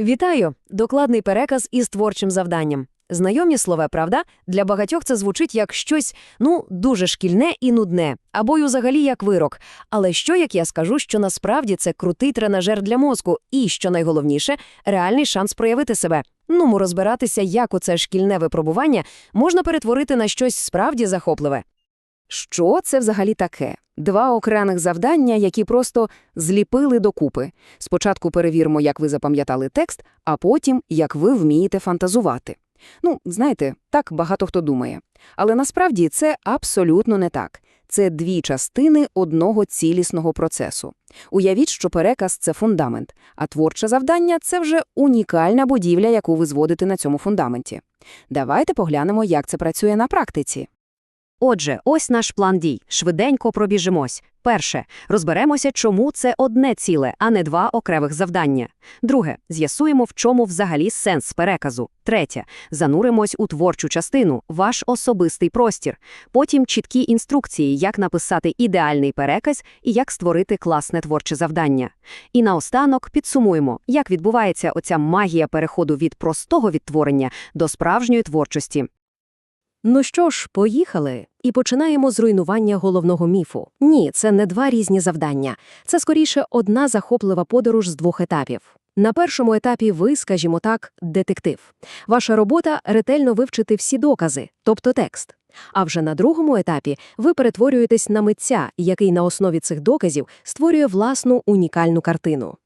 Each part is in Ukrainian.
Вітаю! Докладний переказ із творчим завданням. Знайомі слова, правда? Для багатьох це звучить як щось, ну, дуже шкільне і нудне, або й взагалі як вирок. Але що, як я скажу, що насправді це крутий тренажер для мозку і, що найголовніше, реальний шанс проявити себе. Ну, розбиратися, як оце шкільне випробування можна перетворити на щось справді захопливе. Що це взагалі таке? Два окремих завдання, які просто зліпили докупи. Спочатку перевіримо, як ви запам'ятали текст, а потім, як ви вмієте фантазувати. Ну, знаєте, так багато хто думає. Але насправді це абсолютно не так. Це дві частини одного цілісного процесу. Уявіть, що переказ – це фундамент, а творче завдання – це вже унікальна будівля, яку ви зводите на цьому фундаменті. Давайте поглянемо, як це працює на практиці. Отже, ось наш план дій. Швиденько пробіжимось. Перше. Розберемося, чому це одне ціле, а не два окремих завдання. Друге. З'ясуємо, в чому взагалі сенс переказу. Третє. Зануримось у творчу частину, ваш особистий простір. Потім чіткі інструкції, як написати ідеальний переказ і як створити класне творче завдання. І наостанок підсумуємо, як відбувається оця магія переходу від простого відтворення до справжньої творчості. Ну що ж, поїхали. І починаємо з руйнування головного міфу. Ні, це не два різні завдання. Це скоріше одна захоплива подорож з двох етапів. На першому етапі ви, скажімо так, детектив. Ваша робота ретельно вивчити всі докази, тобто текст. А вже на другому етапі ви перетворюєтесь на митця, який на основі цих доказів створює власну унікальну картину.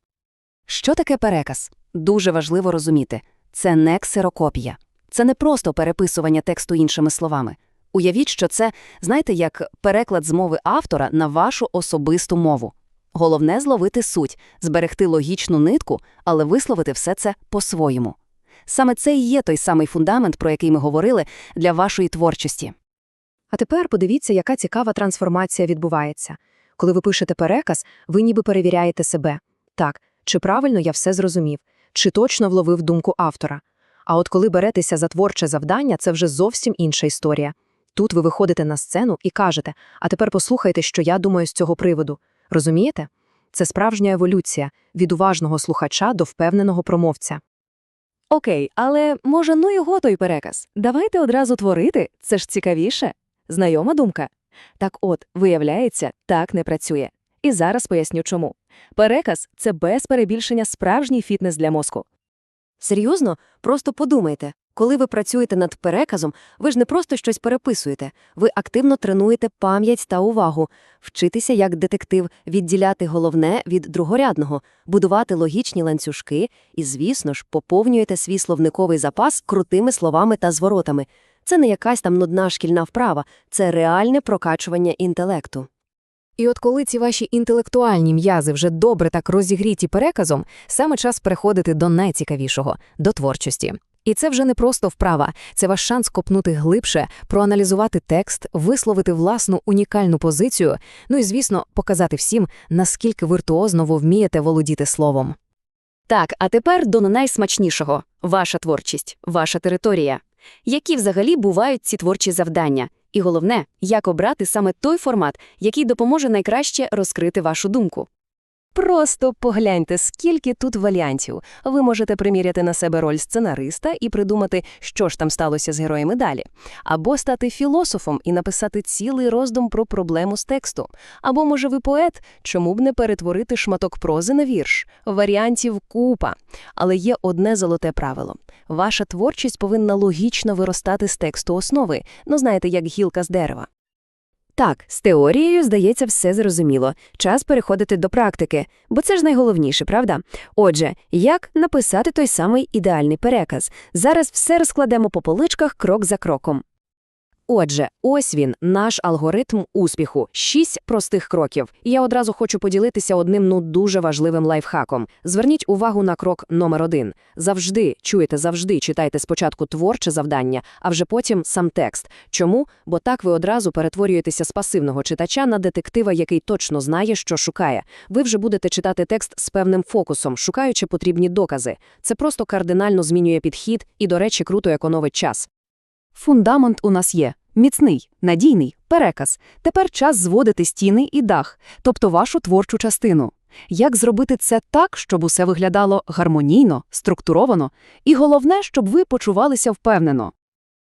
Що таке переказ? Дуже важливо розуміти. Це не ксерокопія. Це не просто переписування тексту іншими словами. Уявіть, що це, знаєте, як переклад з мови автора на вашу особисту мову. Головне – зловити суть, зберегти логічну нитку, але висловити все це по-своєму. Саме це і є той самий фундамент, про який ми говорили, для вашої творчості. А тепер подивіться, яка цікава трансформація відбувається. Коли ви пишете переказ, ви ніби перевіряєте себе. Так, чи правильно я все зрозумів, чи точно вловив думку автора. А от коли беретеся за творче завдання, це вже зовсім інша історія. Тут ви виходите на сцену і кажете, а тепер послухайте, що я думаю з цього приводу. Розумієте? Це справжня еволюція від уважного слухача до впевненого промовця. Окей, але може ну його той переказ? Давайте одразу творити, це ж цікавіше. Знайома думка? Так от, виявляється, так не працює. І зараз поясню чому. Переказ – це без перебільшення справжній фітнес для мозку. Серйозно? Просто подумайте. Коли ви працюєте над переказом, ви ж не просто щось переписуєте, ви активно тренуєте пам'ять та увагу, вчитися як детектив, відділяти головне від другорядного, будувати логічні ланцюжки і, звісно ж, поповнюєте свій словниковий запас крутими словами та зворотами. Це не якась там нудна шкільна вправа, це реальне прокачування інтелекту. І от коли ці ваші інтелектуальні м'язи вже добре так розігріті переказом, саме час переходити до найцікавішого до творчості. І це вже не просто вправа, це ваш шанс копнути глибше, проаналізувати текст, висловити власну унікальну позицію, ну і, звісно, показати всім, наскільки віртуозно ви вмієте володіти словом. Так, а тепер до найсмачнішого – ваша творчість, ваша територія. Які взагалі бувають ці творчі завдання? І головне, як обрати саме той формат, який допоможе найкраще розкрити вашу думку. Просто погляньте, скільки тут варіантів. Ви можете приміряти на себе роль сценариста і придумати, що ж там сталося з героями далі. Або стати філософом і написати цілий роздум про проблему з тексту. Або, може, ви поет, чому б не перетворити шматок прози на вірш. Варіантів купа. Але є одне золоте правило. Ваша творчість повинна логічно виростати з тексту основи, ну знаєте, як гілка з дерева. Так, з теорією, здається, все зрозуміло. Час переходити до практики, бо це ж найголовніше, правда? Отже, як написати той самий ідеальний переказ? Зараз все розкладемо по поличках крок за кроком. Отже, ось він, наш алгоритм успіху. Шість простих кроків. Я одразу хочу поділитися одним ну дуже важливим лайфхаком. Зверніть увагу на крок номер один. Завжди, чуєте, завжди читайте спочатку творче завдання, а вже потім сам текст. Чому? Бо так ви одразу перетворюєтеся з пасивного читача на детектива, який точно знає, що шукає. Ви вже будете читати текст з певним фокусом, шукаючи потрібні докази. Це просто кардинально змінює підхід і, до речі, круто економить час. Фундамент у нас є. Міцний, надійний, переказ. Тепер час зводити стіни і дах, тобто вашу творчу частину. Як зробити це так, щоб усе виглядало гармонійно, структуровано, і головне, щоб ви почувалися впевнено.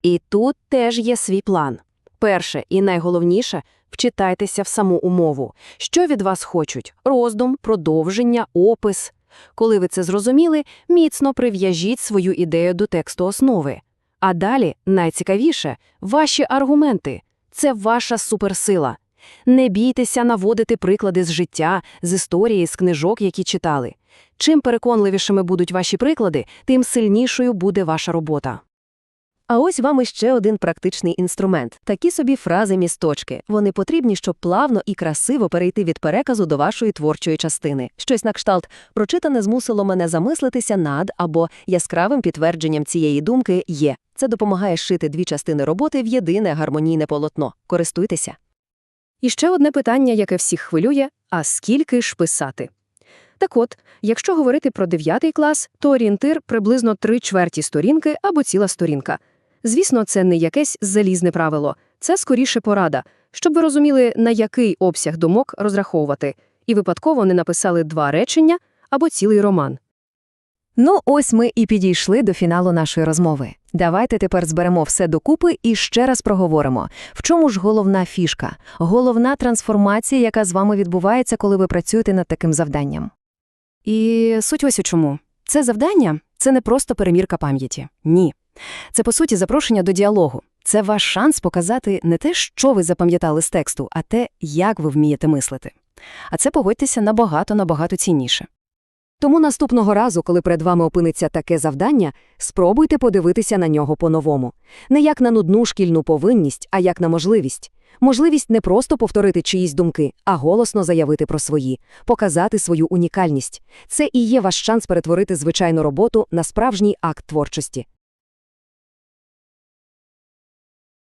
І тут теж є свій план. Перше і найголовніше – вчитайтеся в саму умову. Що від вас хочуть? Роздум, продовження, опис. Коли ви це зрозуміли, міцно прив'яжіть свою ідею до тексту основи. А далі, найцікавіше – ваші аргументи. Це ваша суперсила. Не бійтеся наводити приклади з життя, з історії, з книжок, які читали. Чим переконливішими будуть ваші приклади, тим сильнішою буде ваша робота. А ось вам іще один практичний інструмент – такі собі фрази-місточки. Вони потрібні, щоб плавно і красиво перейти від переказу до вашої творчої частини. Щось на кшталт «прочитане змусило мене замислитися над» або «яскравим підтвердженням цієї думки є». Це допомагає шити дві частини роботи в єдине гармонійне полотно. Користуйтеся. І ще одне питання, яке всіх хвилює – а скільки ж писати? Так от, якщо говорити про 9 клас, то орієнтир приблизно 3 чверті сторінки або ціла сторінка. Звісно, це не якесь залізне правило, це скоріше порада, щоб ви розуміли, на який обсяг думок розраховувати, і випадково не написали два речення або цілий роман. Ну, ось ми і підійшли до фіналу нашої розмови. Давайте тепер зберемо все докупи і ще раз проговоримо. В чому ж головна фішка? Головна трансформація, яка з вами відбувається, коли ви працюєте над таким завданням. І суть ось у чому. Це завдання – це не просто перемірка пам'яті. Ні. Це, по суті, запрошення до діалогу. Це ваш шанс показати не те, що ви запам'ятали з тексту, а те, як ви вмієте мислити. А це, погодьтеся, набагато-набагато цінніше. Тому наступного разу, коли перед вами опиниться таке завдання, спробуйте подивитися на нього по-новому. Не як на нудну шкільну повинність, а як на можливість. Можливість не просто повторити чиїсь думки, а голосно заявити про свої, показати свою унікальність. Це і є ваш шанс перетворити звичайну роботу на справжній акт творчості.